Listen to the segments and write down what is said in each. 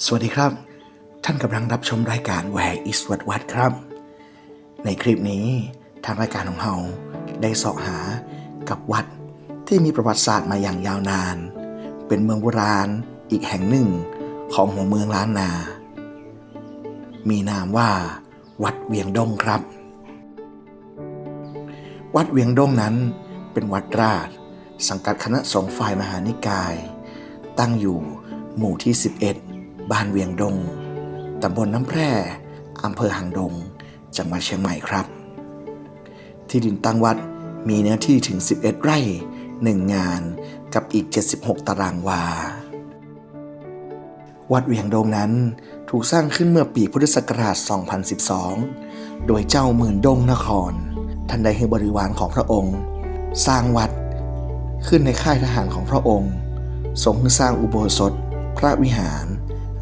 สวัสดีครับ ท่านกำลังรับชมรายการ Where is What What ครับ ในคลิปนี้ทางรายการของเราได้สาะหากับวัดที่มีประวัติศาสตร์มาอย่างยาวนาน เป็นเมืองโบราณอีกแห่งหนึ่งของหัวเมืองล้านนา มีนามว่า วัดเวียงดงครับ วัดเวียงดงนั้นเป็นวัดราช สังกัดคณะสงฆ์ฝ่ายมหานิกาย ตั้งอยู่หมู่ที่ 11 บ้านเวียงดง ตำบลน้ำแพร่อำเภอหางดง จังหวัดเชียงใหม่ครับ ที่ดินตั้งวัดมีเนื้อที่ถึง 11 ไร่ 1 งานกับอีก 76 ตารางวา วัดเวียงดงนั้นถูกสร้างขึ้นเมื่อปีพุทธศักราช 2012 โดยเจ้าหมื่นดงนคร ท่านได้ให้บริวารของพระองค์ สร้างวัดขึ้นในค่ายทหารของพระองค์ทรงสร้างอุโบสถ พระวิหาร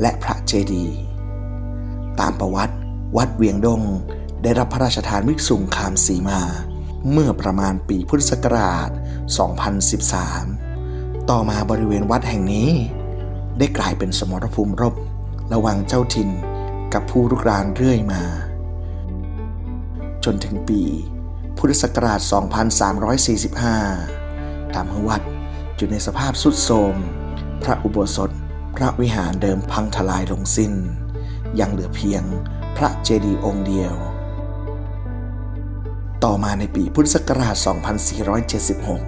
และพระเจดีย์ตามประวัติ วัดเวียงดงได้รับพระราชทานวิกษุงคามสีมา เมื่อประมาณปีพุทธศักราช 2013 ต่อมาบริเวณวัดแห่งนี้ ได้กลายเป็นสมรภูมิรบ ระหว่างเจ้าถิ่นกับผู้รุกรานเรื่อยมา จนถึงปีพุทธศักราช 2345 ทำให้วัดอยู่ในสภาพสุดโทรม พระอุโบสถ ระวิหารเดิมพังทลายลงสิ้น ยังเหลือเพียงพระเจดีย์องค์เดียว ต่อมาในปีพุทธศักราช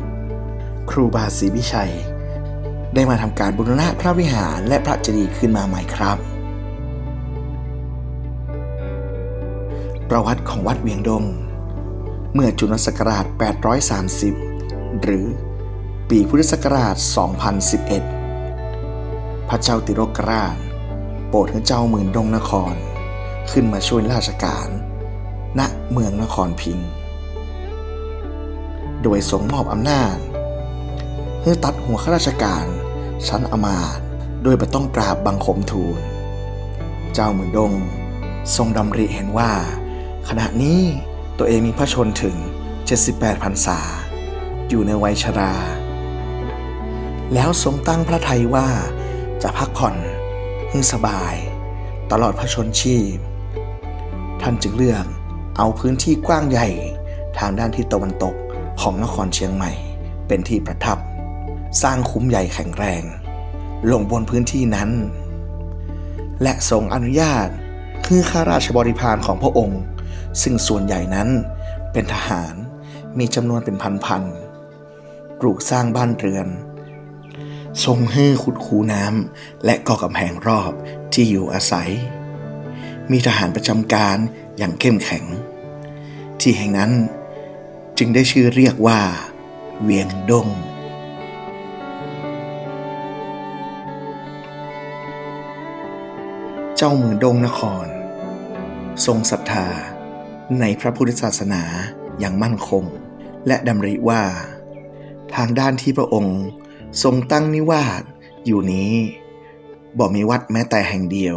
2476 ครูบาศรีวิชัย ได้มาทำการบูรณะพระวิหารและพระเจดีย์ขึ้นมาใหม่ครับ ประวัติของวัดเวียงดง เมื่อจุลศักราช 830 หรือปีพุทธศักราช 2011 ระเจ้าติโรกราช โปรดให้เจ้าหมื่นดงนคร ขึ้นมาช่วยราชการ ณเมืองนครพิง โดยทรงมอบอำนาจให้ตัดหัวข้าราชการ ชั้นอมาตย์โดยไม่ต้องกราบบังคมทูล เจ้าหมื่นดง ทรงดำริเห็นว่า ขณะนี้ตัวเองมีพระชนถึง 78พรรษา อยู่ในวัยชรา แล้วทรงตั้งพระทัยว่า จะพักผ่อนให้สบาย ตลอดพระชนชีพ ท่านจึงเลือกเอาพื้นที่กว้างใหญ่ทางด้านทิศตะวันตกของนครเชียงใหม่ เป็นที่ประทับ สร้างคุ้มใหญ่แข็งแรง ลงบนพื้นที่นั้น และทรงอนุญาตคือข้าราชบริพารของพระองค์ ซึ่งส่วนใหญ่นั้นเป็นทหารมีจำนวนเป็นพันๆปลูกสร้างบ้านเรือน ทรงให้ขุดคูน้ำและก่อกำแพงรอบที่อยู่อาศัย มีทหารประจำการอย่างเข้มแข็ง ที่แห่งนั้นจึงได้ชื่อเรียกว่า เวียงดงเจ้ามือดงนคร ทรงศรัทธาในพระพุทธศาสนาอย่างมั่นคง และดำริว่า ทางด้านที่พระองค์ ทรงตั้งนิวาสอยู่นี้บ่มีวัดแม้แต่แห่งเดียว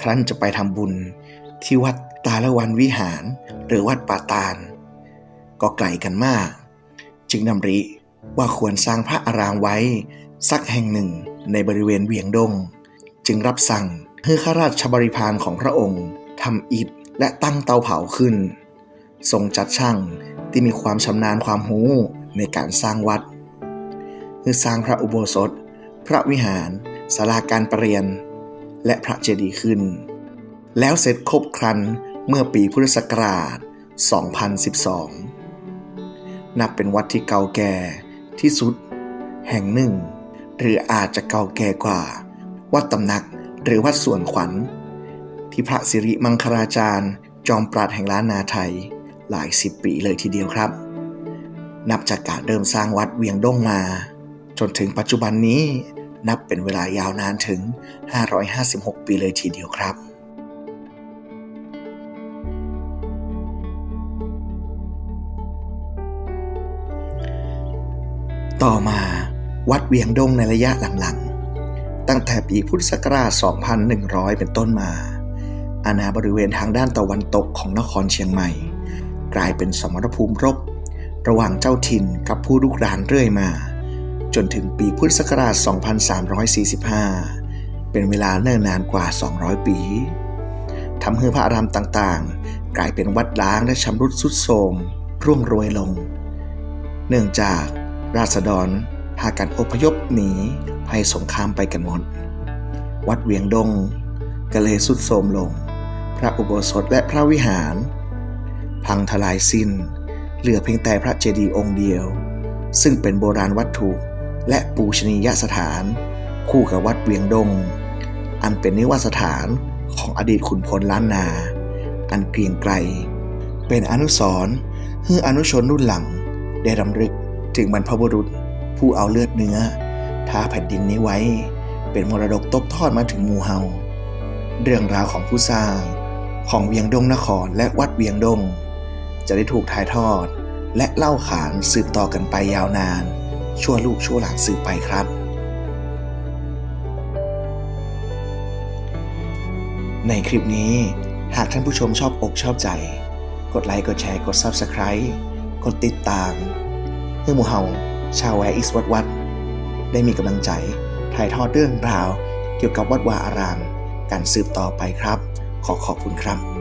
ครั้นจะไปทำบุญที่วัดตาละวันวิหาร หรือวัดป่าตาล ก็ไกลกันมาก จึงดำริว่าควรสร้างพระอารามไว้ สักแห่งหนึ่งในบริเวณเวียงดง จึงรับสั่งให้ข้าราชบริพารของพระองค์ทำอิฐและตั้งเตาเผาขึ้น ทรงจัดช่างที่มีความชำนาญความรู้ในการสร้างวัด คือสร้างพระอุโบสถ พระวิหารศาลาการประเรียน และพระเจดีย์ขึ้น แล้วเสร็จครบครันเมื่อปีพุทธศักราช 2012 นับเป็นวัดที่เก่าแก่ที่สุด แห่งหนึ่ง หรืออาจจะเก่าแก่กว่า วัดตำหนักหรือวัดสวนขวัญ ที่พระสิริมังคลาจารย์ จอมปราดแห่งล้านนาไทยหลายสิบปีเลยทีเดียวครับ นับจากการเริ่มสร้างวัดเวียงด้งมา จนถึงปัจจุบันนี้นับเป็นเวลายาวนานถึง 556 ปีเลยทีเดียวครับ ต่อมาวัดเวียงดงในระยะหลังๆ ตั้งแต่ปีพุทธศักราช 2100 เป็นต้นมา อาณาบริเวณทางด้านตะวันตกของนครเชียงใหม่ กลายเป็นสมรภูมิรบ ระหว่างเจ้าถิ่นกับผู้ลุกรานเรื่อยมา จนถึงปีพุทธศักราช 2345 เป็นเวลาเนิ่นนานกว่า 200 ปีทำให้พระอารามต่างๆ กลายเป็นวัดล้างและชำรุดทรุดโทรมร่วงโรยลง เนื่องจากราษฎรพากันอพยพหนีภัยสงครามไปกันหมด วัดเวียงดงก็เลยสุดโทรมลง พระอุโบสถและพระวิหาร พังทลายสิ้น เหลือเพียงแต่พระเจดีย์องค์เดียว ซึ่งเป็นโบราณวัตถุ และปูชนียสถาน คู่กับวัดเวียงดง อันเป็นนิวาสถานของอดีตขุนพลล้านนา อันเกรียงไกรเป็นอนุสรณ์ให้อนุชนรุ่นหลัง ได้รำลึกถึงบรรพบุรุษผู้เอาเลือดเนื้อทาแผ่นดินนี้ไว้ เป็นมรดกตกทอดมาถึงมูเฮาเรื่องราวของผู้สร้าง ของเวียงดงนครและวัดเวียงดง จะได้ถูกถ่ายทอด และเล่าขานสืบต่อกันไปยาวนาน ชั่วลูกชั่วหลานสืบไปครับ ในคลิปนี้หากท่านผู้ชมชอบอกชอบใจ กดไลค์กดแชร์กด Subscribe กดติดตามเพื่อหมู่เฮาชาวแวร์อิสวัดวัด ได้มีกำลังใจถ่ายทอดเรื่องราว เกี่ยวกับวัดวาอาราม การสืบต่อไปครับ ขอขอบคุณครับ